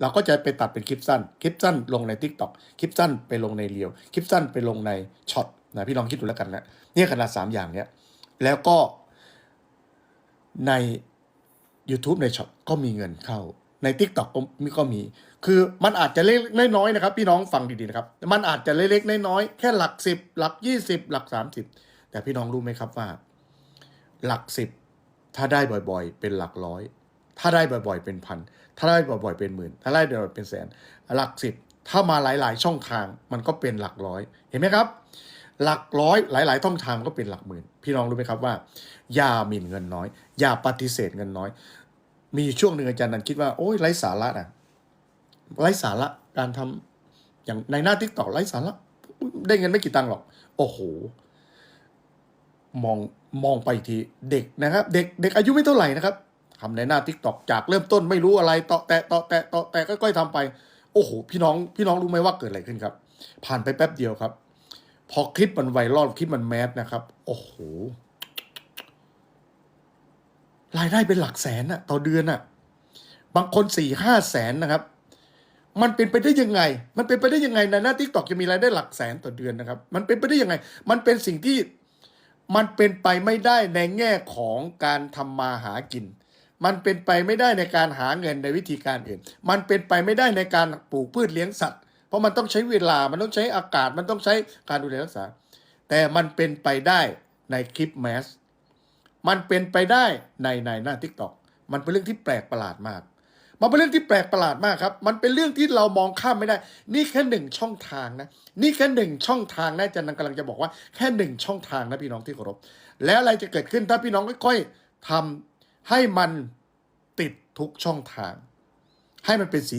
เราก็จะไปตัดเป็นคลิปสั้น คลิปสั้นลงใน t ิ k t o k คลิปสั้นไปลงในเรียวคลิปสั้นไปลงในช็อตนะพี่ลองคิดดูแล้วกันนะเนี่ยขนาด 3 อย่างเนี้ยแล้วก็ใน YouTube ในช็อตก็มีเงินเข้าใน t ิ k t o k ก็มีก็มี คือมันอาจจะเล็กน้อยนะครับ พี่น้องฟังดีๆนะครับ มันอาจจะเล็กๆน้อยๆแค่หลักสิบหลักยี่สิบหลักสามสิบแต่พี่น้องรู้ไหมครับว่า หลักสิบถ้าได้บ่อยๆ เป็นหลักร้อย ถ้าได้บ่อยๆ เป็นพัน ถ้าได้บ่อยๆ เป็นหมื่น ถ้าได้บ่อยๆ เป็นแสน หลักสิบ ถ้ามาหลายๆ ช่องทาง มันก็เป็นหลักร้อย เห็นไหมครับ หลักร้อยหลายๆช่องทางก็เป็นหลักหมื่น พี่น้องรู้ไหมครับว่า อย่าหมิ่นเงินน้อย อย่าปฏิเสธเงินน้อย มีช่วงหนึ่งอาจารย์นันคิดว่าโอ้ยไร้สาระนะไร้สาระ การทำอย่างในหน้าทิกตอกไร้สาระ ได้เงินไม่กี่ตังค์หรอก โอ้โห มองมองไปทีเด็กนะครับ เด็กเด็กอายุไม่เท่าไหร่นะครับ ทำในหน้าทิกตอกจากเริ่มต้นไม่รู้อะไรต่อแตะต่อแตะต่อแตะค่อยๆทำไป โอ้โห พี่น้องพี่น้องรู้ไหมว่าเกิดอะไรขึ้นครับ ผ่านไปแป๊บเดียวครับ พอคลิปมันไวรัลคลิปมันแมสนะครับ โอ้โหรายได้เป็นหลักแสนอะต่อเดือนอะบางคนสี่ห้าแสนนะครับ มันเป็นไปได้ยังไง มันเป็นไปได้ยังไงในหน้าทิกตอกจะมีรายได้หลักแสนต่อเดือนนะครับ มันเป็นไปได้ยังไง มันเป็นสิ่งที่มันเป็นไปไม่ได้ในแง่ของการทำมาหากิน มันเป็นไปไม่ได้ในการหาเงินในวิธีการอื่น มันเป็นไปไม่ได้ในการปลูกพืชเลี้ยงสัตว์ เพราะมันต้องใช้เวลา มันต้องใช้อากาศ มันต้องใช้การดูแลรักษา แต่มันเป็นไปได้ในคลิปแมส มันเป็นไปได้ในในหน้าทิกตอกมันเป็นเรื่องที่แปลกประหลาดมาก มันเป็นเรื่องที่แปลกประหลาดมากครับ มันเป็นเรื่องที่เรามองข้ามไม่ได้ นี่แค่หนึ่งช่องทางนะ นี่แค่หนึ่งช่องทางนะอาจันนันกำลังจะบอกว่าแค่หนึ่งช่องทางนะพี่น้องที่เคารพ แล้วอะไรจะเกิดขึ้นถ้าพี่น้องค่อยๆทำ ให้มันติดทุกช่องทาง ให้มันเป็นสี